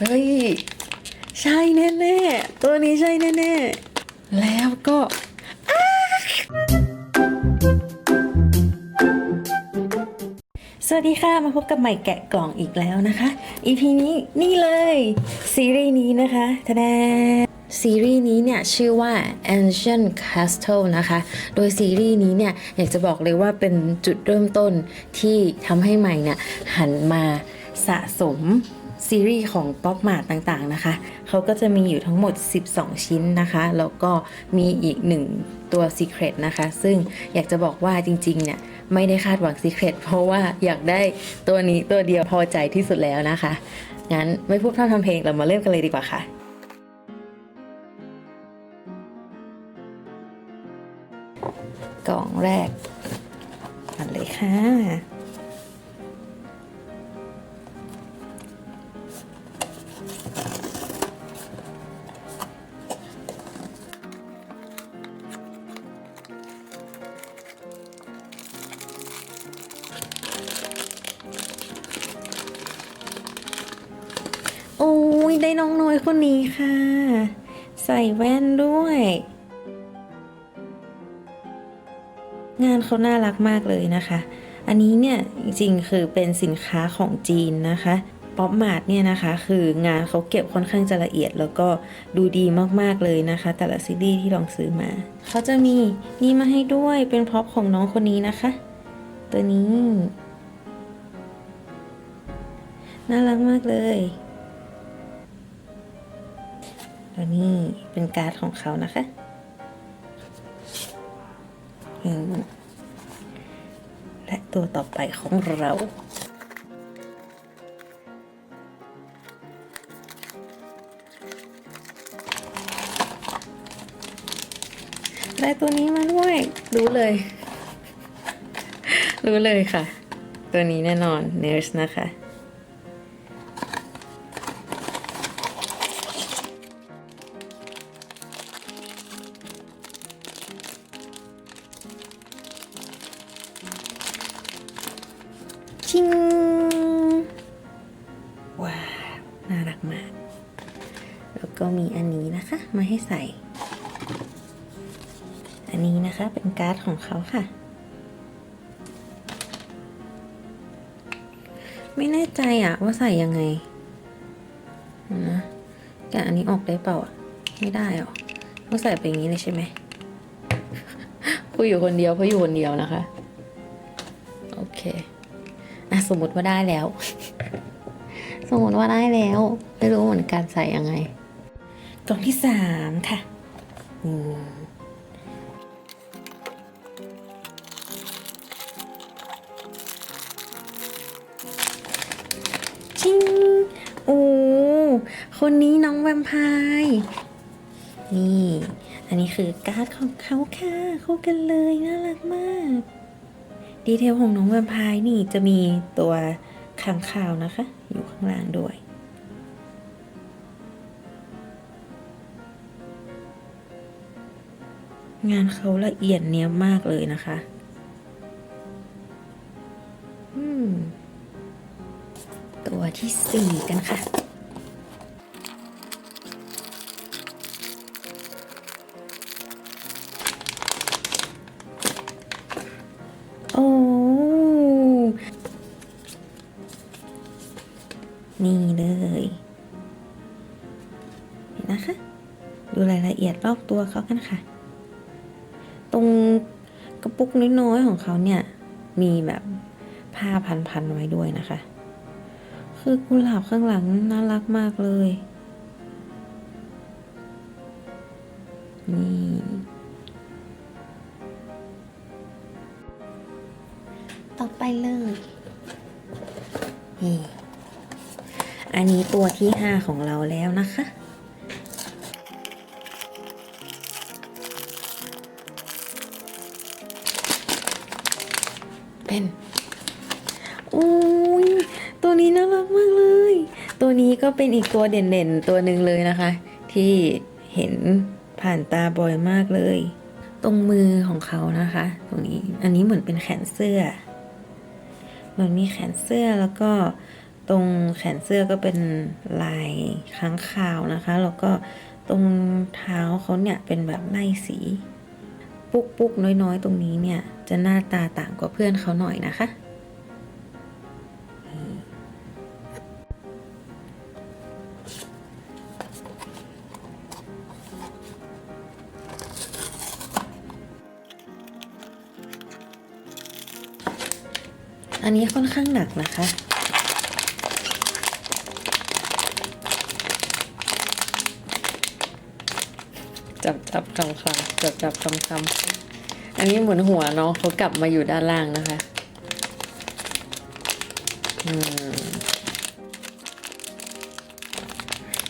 เฮ้ย ใช่แน่ๆ ตัวนี้ใช่แน่ๆ แล้วก็สวัสดีค่ะ มาพบกับใหม่แกะกล่องอีกแล้วนะคะ EP นี้นี่เลย ซีรีส์นี้นะคะทะแดซีรีส์นี้เนี่ยชื่อว่า Ancient Castle นะคะ โดยซีรีส์นี้เนี่ยอยากจะบอกเลยว่าเป็นจุดเริ่มต้นที่ทำให้ใหม่เนี่ยหันมาสะสม ซีรีส์ของป๊อปมาร์ต่างๆนะคะ เขาก็จะมีอยู่ทั้งหมด 12 ชิ้นนะคะ แล้วก็มีอีกหนึ่งตัว Secret นะคะ ซึ่งอยากจะบอกว่าจริง ๆ เนี่ย ไม่ได้คาดหวัง Secret เพราะว่าอยากได้ตัวนี้ตัวเดียวพอใจที่สุดแล้วนะคะ งั้นไม่พูดพร่ำทำเพลงเรามาเริ่มกันเลยดีกว่าค่ะกล่องแรกมาเลยค่ะ ค่ะ ใส่แว่นด้วย งานเขาน่ารักมากเลยนะคะ อันนี้เนี่ยจริงๆคือเป็นสินค้าของจีนนะคะป๊อปมาร์ทเนี่ยนะคะคืองานเขาเก็บค่อนข้างจะละเอียดแล้วก็ดูดีมากๆเลยนะคะ แต่ละซีรีส์ที่ลองซื้อมาเขาจะมีนี่มาให้ด้วยเป็นพ็อพของน้องคนนี้นะคะ ตัวนี้ น่ารักมากเลย ตัวนี้เป็นการ์ดของเขานะคะและตัวต่อไปของเราได้ตัวนี้มาด้วย รู้เลย รู้เลยค่ะ ตัวนี้แน่นอน Nurse นะคะ ก็มีอันนี้นะคะ มาให้ใส่ อันนี้นะคะเป็นการ์ดของเขาค่ะ ไม่แน่ใจอะว่าใส่ยังไงนะแกะอันนี้ออกได้เปล่าอะไม่ได้หรอต้องใส่ไปอย่างนี้เลยใช่ไหมพูดอยู่คนเดียวเพราะอยู่คนเดียวนะคะ โอเคอะสมมติว่าได้แล้ว สมมติว่าได้แล้ว ไม่รู้เหมือนกันใส่ยังไง กล่องที่สามค่ะอืมชิงโอ้คนนี้น้องแวมไพร์นี่ อันนี้คือการ์ดของเขาค่ะคู่กันเลยน่ารักมาก ดีเทลของน้องแวมไพร์นี่จะมีตัวค้างคาวนะคะ อยู่ข้างล่างด้วย งานเขาละเอียดเนียบมากเลยนะคะอืมตัวที่สี่กันค่ะโอ้นี่เลยเห็นนะคะ ดูรายละเอียดรอบตัวเขากันค่ะ ปุกน้อยๆของเขาเนี่ย มีแบบผ้าพันๆไว้ด้วยนะคะ คือกุหลาบข้างหลังน่ารักมากเลย นี่ต่อไปเลยนี่อันนี้ตัวที่ห้าของเราแล้วนะคะ เป็นอุ้ยตัวนี้น่ารักมากเลย ตัวนี้ก็เป็นอีกตัวเด่นๆ ตัวหนึ่งเลยนะคะ ที่เห็นผ่านตาบ่อยมากเลย ตรงมือของเขานะคะ ตรงนี้อันนี้เหมือนเป็นแขนเสื้อ เหมือนมีแขนเสื้อแล้วก็ตรงแขนเสื้อก็เป็นลายค้างคาวนะคะ แล้วก็ตรงเท้าเขาเนี่ยเป็นแบบไล่สี ปุกปุกๆน้อยๆ ตรงนี้เนี่ย จะหน้าตาต่างกว่าเพื่อนเขาหน่อยนะคะ อันนี้ค่อนข้างหนักนะคะ จับจับ คำคำจับจับคำคำอันนี้เหมือนหัวเนาะเขากลับมาอยู่ด้านล่างนะคะ อืม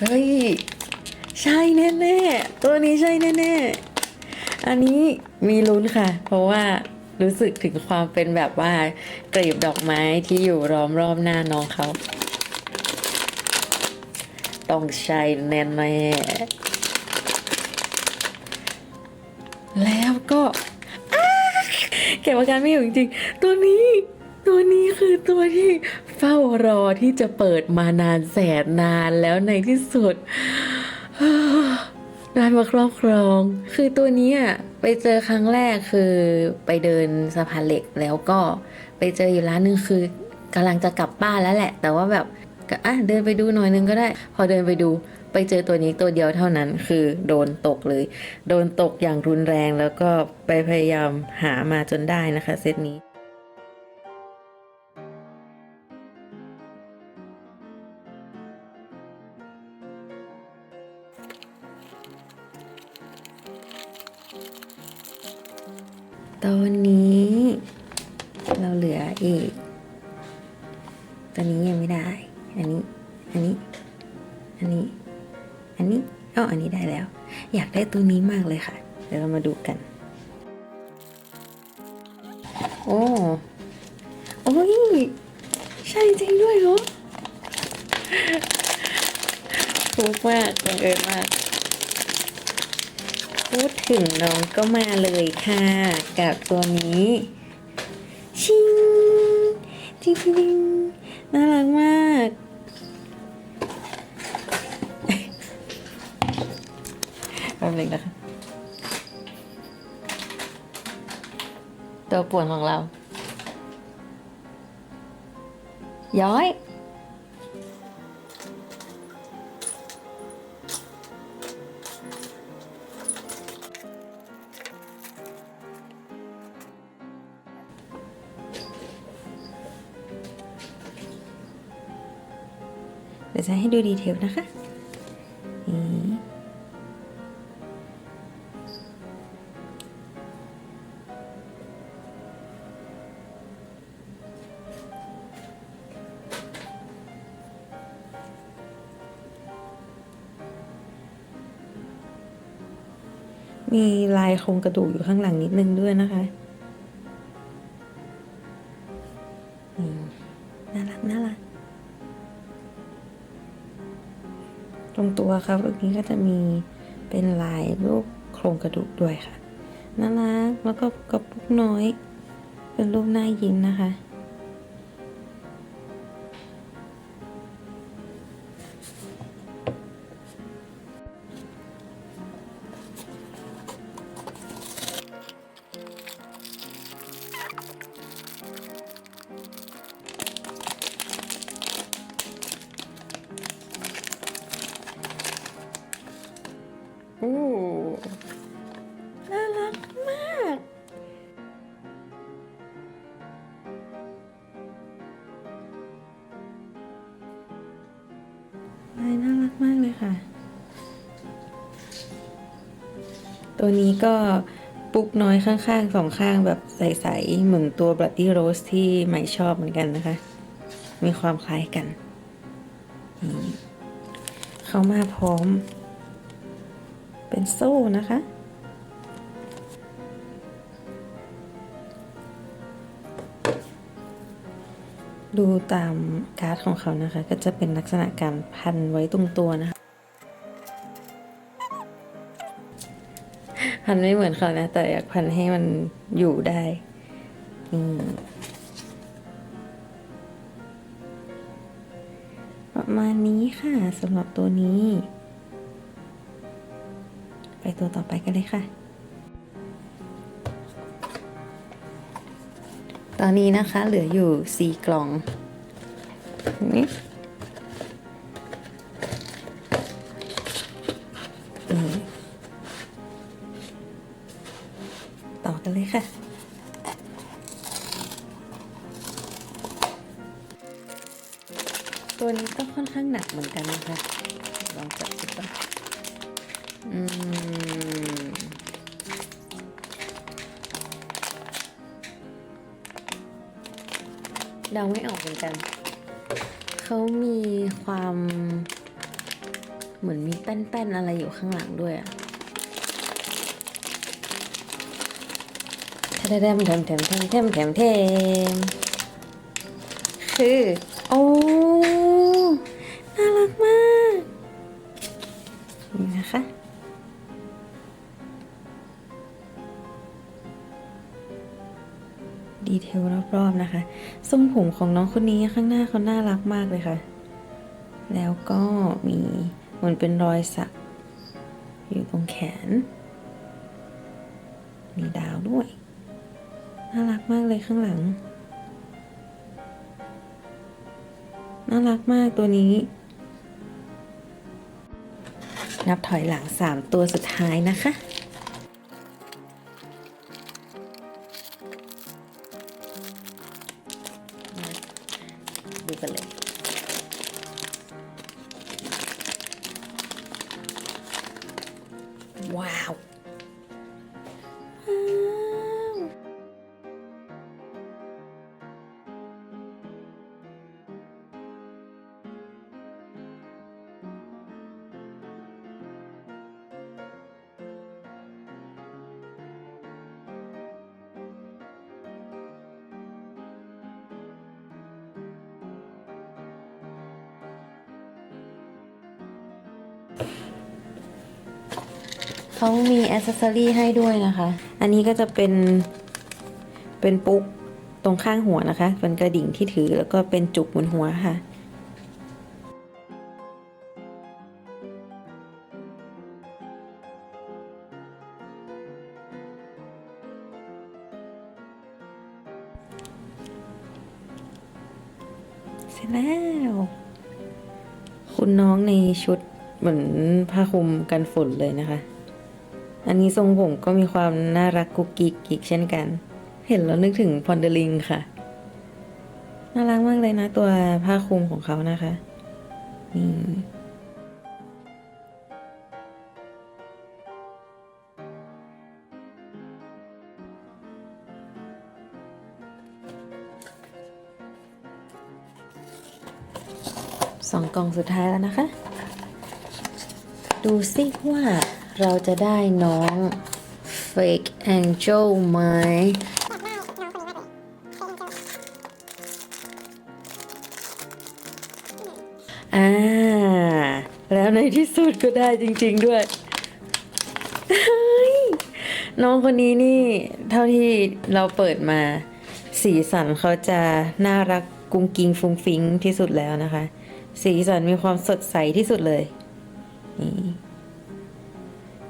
เฮ้ย ใช่แน่ๆ ตัวนี้ใช่แน่ๆ อันนี้มีลุ้นค่ะ เพราะว่ารู้สึกถึงความเป็นแบบว่ากลีบดอกไม้ที่อยู่ล้อมรอบหน้าน้องเขา ต้องใช่แน่ๆ แล้วก็เก็บอาการไม่อยู่จริงๆ ตัวนี้ ตัวนี้คือตัวที่เฝ้ารอที่จะเปิดมานานแสนนานแล้วในที่สุดได้มาครอบครอง คือตัวนี้อะไปเจอครั้งแรกคือไปเดินสะพานเหล็กแล้วก็ไปเจออยู่ร้านหนึงคือกำลังจะกลับบ้านแล้วแหละ แต่ว่าแบบอะเดินไปดูหน่อยนึงก็ได้ พอเดินไปดู ไปเจอตัวนี้ตัวเดียวเท่านั้นคือโดนตกเลย โดนตกอย่างรุนแรงแล้วก็ไปพยายามหามาจนได้นะคะเซตนี้ตอนนี้เราเหลืออีก ตอนนี้ยังไม่ได้ อันนี้ อันนี้ อันนี้ อันนี้อ้ออันนี้ได้แล้ว อยากได้ตัวนี้มากเลยค่ะ เดี๋ยวเรามาดูกัน โอ้โอ้ยใช่จริงด้วยเหรอฟุกมากบังเอิญมากพูดถึงน้องก็มาเลยค่ะ กับตัวนี้ ชิงจริงจริงๆน่ารักมาก แป๊บนึงนะคะ ตัวป่วนของเรา ย้อย เดี๋ยวจะให้ดูดีเทลนะคะายโครงกระดูกอยู่ข้างหลังนิดนึงด้วยนะคะน่ารักน่ารักตรงตัวครับตรงนี้ก็จะมีเป็นลายรูปโครงกระดูกด้วยค่ะน่ารักแล้วก็กระปุกน้อย เป็นรูปหน้ายิ้มนะคะ ตัวนี้ก็ปุกน้อยข้างๆสองข้างแบบใสๆ เหมือนตัวบลัดดี้โรสที่ใหม่ชอบเหมือนกันนะคะ มีความคล้ายกัน เขามาพร้อม เป็นโซ่นะคะ ดูตามการ์ดของเขานะคะ ก็จะเป็นลักษณะการพันไว้ตรงตัวนะคะ พันไม่เหมือนเขานะ แต่อยากพันให้มันอยู่ได้อืมประมาณนี้ค่ะสำหรับตัวนี้ ไปตัวต่อไปกันเลยค่ะ ตอนนี้นะคะเหลืออยู่สี่กล่องนี่ นะคะลองจับดูก่อนอืมเดาไม่ออกเหมือนกัน เขามีความเหมือนมีแป้นๆอะไรอยู่ข้างหลังด้วยอะแทมแทมแทมแทมแทมแทมแทมคือ โอ้ รักมากนี่นะคะ ดีเทลรอบๆนะคะ ทรงผมของน้องคนนี้ข้างหน้าเขาน่ารักมากเลยค่ะ แล้วก็มีเหมือนเป็นรอยสัก อยู่ตรงแขน มีดาวด้วย น่ารักมากเลยข้างหลังน่ารักมากตัวนี้ นับถอยหลัง 3 ตัวสุดท้ายนะคะ ดูกันเลย เขามีอ c เซสซอรี่ให้ด้วยนะคะ อันนี้ก็จะเป็นเป็นปุ๊กตรงข้างหัวนะคะ เป็นกระดิ่งที่ถือแล้วก็เป็นจุกบนหัวค่ะเสร็จแล้ว คุณน้องในชุดเหมือนผ้าคลุมกันฝนเลยนะคะ อันนี้ทรงผมก็มีความน่ารักกุกกิ๊กกิ๊กเช่นกัน เห็นแล้วนึกถึงพอนเดลิงค่ะ น่ารักมากเลยนะตัวผ้าคลุมของเขานะคะนี่สองกล่องสุดท้ายแล้วนะคะ ดูสิว่า เราจะได้น้อง Fake Angel ไหมอ่า แล้วในที่สุดก็ได้จริง ๆด้วย น้องคนนี้นี่ เท่าที่เราเปิดมา สีสันเขาจะน่ารักกุ้งกิงฟุ้งฟิ้งที่สุดแล้วนะคะ สีสันมีความสดใสที่สุดเลยนี่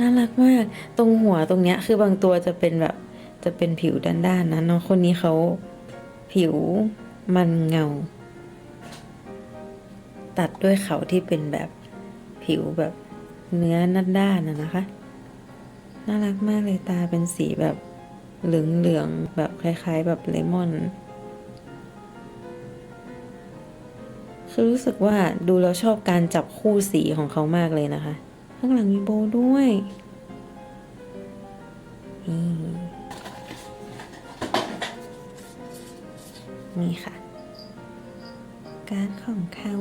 น่ารักมาก ตรงหัวตรงเนี้ยคือบางตัวจะเป็นแบบจะเป็นผิวด้านๆนะน้องคนนี้เขาผิวมันเงา ตัดด้วยเขาที่เป็นแบบผิวแบบเนื้อด้านๆนะนะคะ น่ารักมากเลยตาเป็นสีแบบเหลืองๆแบบคล้าย ๆ แบบเลมอนคือรู้สึกว่าดูแล้วชอบการจับคู่สีของเขามากเลยนะคะ ข้างหลังมีโบด้วยนี่นี่ค่ะ การของเขา